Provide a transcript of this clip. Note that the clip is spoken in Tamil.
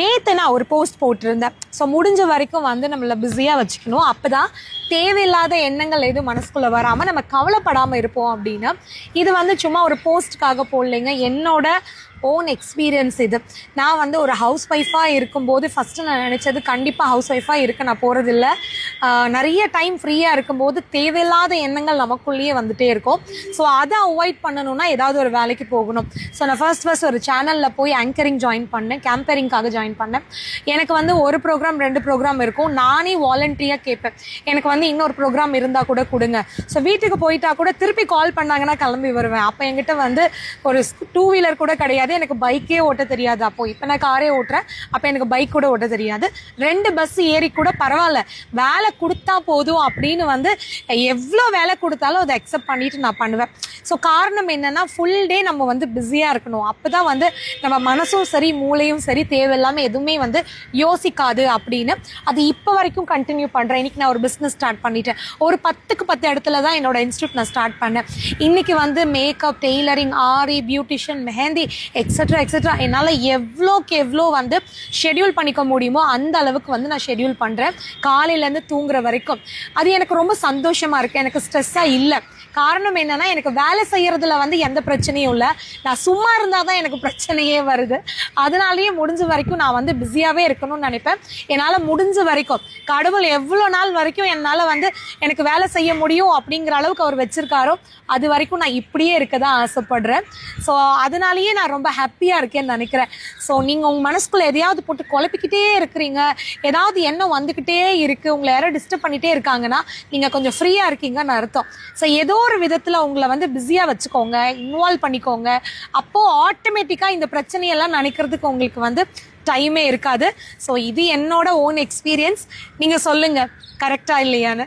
நேற்று நான் ஒரு போஸ்ட் போட்டிருந்தேன். ஸோ முடிஞ்ச வரைக்கும் வந்து நம்மளை பிஸியாக வச்சுக்கணும். அப்போ தான் தேவையில்லாத எண்ணங்கள் எதுவும் மனசுக்குள்ளே வராமல் நம்ம கவலைப்படாமல் இருப்போம் அப்படின்னு. இது வந்து சும்மா ஒரு போஸ்ட்டுக்காக போடலைங்க. என்னோட ஓன் எக்ஸ்பீரியன்ஸ் இது. நான் வந்து ஒரு ஹவுஸ் ஒய்ஃபாக இருக்கும்போது ஃபஸ்ட்டு நான் நினச்சது கண்டிப்பாக ஹவுஸ் ஒய்ஃபாக இருக்க நான் போகிறதில்ல நிறைய டைம் ஃப்ரீயாக இருக்கும்போது தேவையில்லாத எண்ணங்கள் நமக்குள்ளேயே வந்துகிட்டே இருக்கும். ஸோ அதை அவாய்ட் பண்ணணும்னா ஏதாவது ஒரு வேலைக்கு போகணும். ஸோ நான் ஃபர்ஸ்ட் ஃபர்ஸ்ட் ஒரு சேனலில் போய் ஆங்கரிங் ஜாயின் பண்ணேன். கேம்பரிங்காக ஜாயின் பண்ணேன். எனக்கு வந்து ஒரு ப்ரோக்ராம் ரெண்டு ப்ரோக்ராம் இருக்கும். நானே வாலண்டியாக கேட்பேன். எனக்கு வந்து இன்னொரு ப்ரோக்ராம் இருந்தால் கூட கொடுங்க. ஸோ வீட்டுக்கு போயிட்டா கூட திருப்பி கால் பண்ணாங்கன்னா கிளம்பி வருவேன். அப்போ என்கிட்ட வந்து ஒரு டூ வீலர் கூட கிடையாது. எனக்கு பைக்கே ஓட்ட தெரியாது. அப்போ இப்போ நான் காரே ஓட்டுறேன். அப்போ எனக்கு பைக் கூட ஓட்ட தெரியாது. ரெண்டு பஸ் ஏறி கூட பரவாயில்ல. வேலை கொடுத்தா போதும் அப்படின்னு வந்து எவ்வளோ வேலை கொடுத்தாலும் அதை அக்செப்ட் பண்ணிட்டு நான் பண்ணுவேன். ஸோ காரணம் என்னன்னா ஃபுல் டே நம்ம வந்து பிஸியாக இருக்கணும். அப்போ தான் வந்து நம்ம மனசும் சரி மூளையும் சரி தேவையில்லாமல் எதுவுமே வந்து யோசிக்காது அப்படின்னு. அது இப்போ வரைக்கும் கண்டினியூ பண்ணுறேன் இன்னைக்கு நான் ஒரு பிஸ்னஸ் ஸ்டார்ட் பண்ணிட்டேன். ஒரு பத்துக்கு பத்து இடத்துல தான் என்னோட இன்ஸ்டியூட் நான் ஸ்டார்ட் பண்ணேன். இன்னைக்கு வந்து makeup tailoring aari beautician mehndi extra extra என்னால் எவ்வளோக்கு எவ்வளோ வந்து ஷெட்யூல் பண்ணிக்க முடியுமோ அந்த அளவுக்கு வந்து நான் ஷெட்யூல் பண்ணுறேன் காலையிலேருந்து தூங்குற வரைக்கும். அது எனக்கு ரொம்ப சந்தோஷமாக இருக்குது எனக்கு ஸ்ட்ரெஸ்ஸாக இல்லை. காரணம் என்னென்னா எனக்கு வேலை செய்கிறதுல வந்து எந்த பிரச்சனையும் இல்லை. நான் சும்மா இருந்தால் தான் எனக்கு பிரச்சனையே வருது. அதனாலேயே முடிஞ்ச வரைக்கும் நான் வந்து பிஸியாகவே இருக்கணும்னு நினைப்பேன். என்னால் முடிஞ்ச வரைக்கும் கடவுள் எவ்வளோ நாள் வரைக்கும் என்னால் வந்து எனக்கு வேலை செய்ய முடியும் அப்படிங்கிற அளவுக்கு அவர் வச்சுருக்காரோ அது வரைக்கும் நான் இப்படியே இருக்க தான் ஆசைப்படுறேன். ஸோ அதனாலேயே நான் ரொம்ப ஹாப்பியாக இருக்கேன்னு நினைக்கிறேன். ஸோ நீங்கள் உங்கள் மனசுக்குள்ளே எதையாவது போட்டு குழப்பிக்கிட்டே இருக்கிறீங்க ஏதாவது எண்ணம் வந்துக்கிட்டே இருக்குது உங்களை யாரோ டிஸ்டர்ப் பண்ணிகிட்டே இருக்காங்கன்னா நீங்கள் கொஞ்சம் ஃப்ரீயாக இருக்கீங்கன்னு அர்த்தம். ஸோ ஏதோ ஒரு விதத்தில் உங்களை வந்து பிஸியாக வச்சுக்கோங்க இன்வால்வ் பண்ணிக்கோங்க. அப்போது ஆட்டோமேட்டிக்காக இந்த பிரச்சனையெல்லாம் நினைக்கிற நினைக்கிறதுக்கு உங்களுக்கு வந்து டைமே இருக்காது. ஸோ இது என்னோட ஓன் எக்ஸ்பீரியன்ஸ் நீங்கள் சொல்லுங்கள் கரெக்டாக இல்லையான்னு?